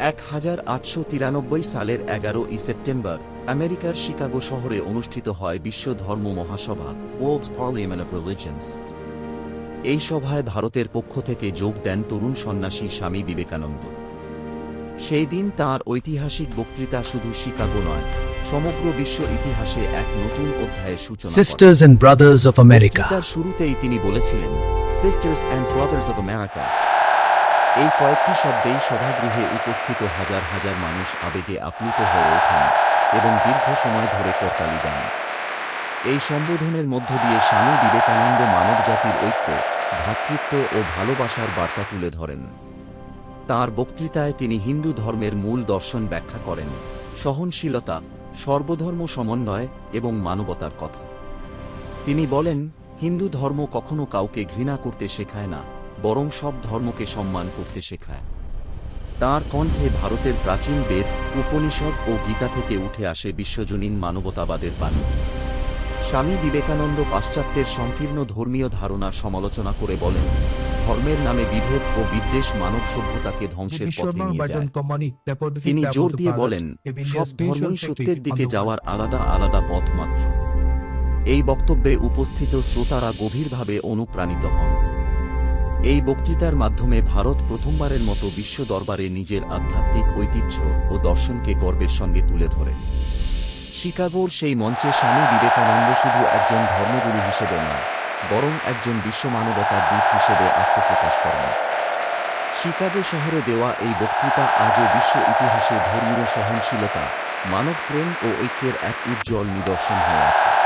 এক হাজার আটশো তিরানব্বই সালের এগারোই সেপ্টেম্বর আমেরিকার শিকাগো শহরে অনুষ্ঠিত হয় বিশ্ব ধর্ম মহাসভা ওয়ার্ল্ড পার্লিয়ামেন্ট অফ এই সভায় ভারতের পক্ষ থেকে যোগ দেন তরুণ সন্ন্যাসী স্বামী বিবেকানন্দ। সেই দিন তাঁর ঐতিহাসিক বক্তৃতা শুধু শিকাগো নয় সমগ্র বিশ্ব ইতিহাসে এক নতুন অধ্যায়ের সূচনা and brothers of America. শুরুতেই তিনি বলেছিলেন sisters and brothers of America এই কয়েকটি শব্দেই সভাগৃহে উপস্থিত হাজার হাজার মানুষ আবেগে আপ্লুত হয়ে ওঠেন এবং দীর্ঘ সময় ধরে করতালি দেন। এই সম্বোধনের মধ্য দিয়ে স্বামী বিবেকানন্দ মানবজাতির ঐক্য, ভ্রাতৃত্ব ও ভালোবাসার বার্তা তুলে ধরেন। তার বক্তৃতায় তিনি হিন্দু ধর্মের মূল দর্শন ব্যাখ্যা করেন, সহনশীলতা, সর্বধর্ম সমন্বয় এবং মানবতার কথা। তিনি বলেন, হিন্দু ধর্ম কখনো কাউকে ঘৃণা করতে শেখায় না বরং সব ধর্মকে সম্মান করতে শেখায়। তার কণ্ঠে ভারতের প্রাচীন বেদ উপনিষদ ও গীতা থেকে উঠে আসে বিশ্বজনীন মানবতাবাদের বাণী। স্বামী বিবেকানন্দ পাশ্চাত্যের সংকীর্ণ ধর্মীয় ধারণা সমালোচনা করে বলেন ধর্মের নামে বিভেদ ও বিদ্বেষ মানব সভ্যতাকে ধ্বংসের পথে নিয়ে যায়। তিনি জোর দিয়ে বলেন সব ধর্মই সত্যের দিকে যাওয়ার আলাদা আলাদা পথ মাত্র এই বক্তব্যে উপস্থিত শ্রোতারা গভীরভাবে অনুপ্রাণিত হন। এই বক্তৃতার মাধ্যমে ভারত প্রথমবারের মতো বিশ্ব দরবারে নিজের আধ্যাত্মিক ঐতিহ্য ও দর্শনকে গর্বের সঙ্গে তুলে ধরে। শিকাগোর সেই মঞ্চে স্বামী বিবেকানন্দ শুধু একজন ধর্মগুরু হিসেবে নয়, বরং একজন বিশ্বমানবতার দূত হিসেবে আত্মপ্রকাশ করেন। শিকাগো শহরে দেওয়া এই বক্তৃতা আজও বিশ্ব ইতিহাসে ধর্মীয় সহনশীলতা মানব প্রেম ও ঐক্যের এক উজ্জ্বল নিদর্শন হয়ে আছে।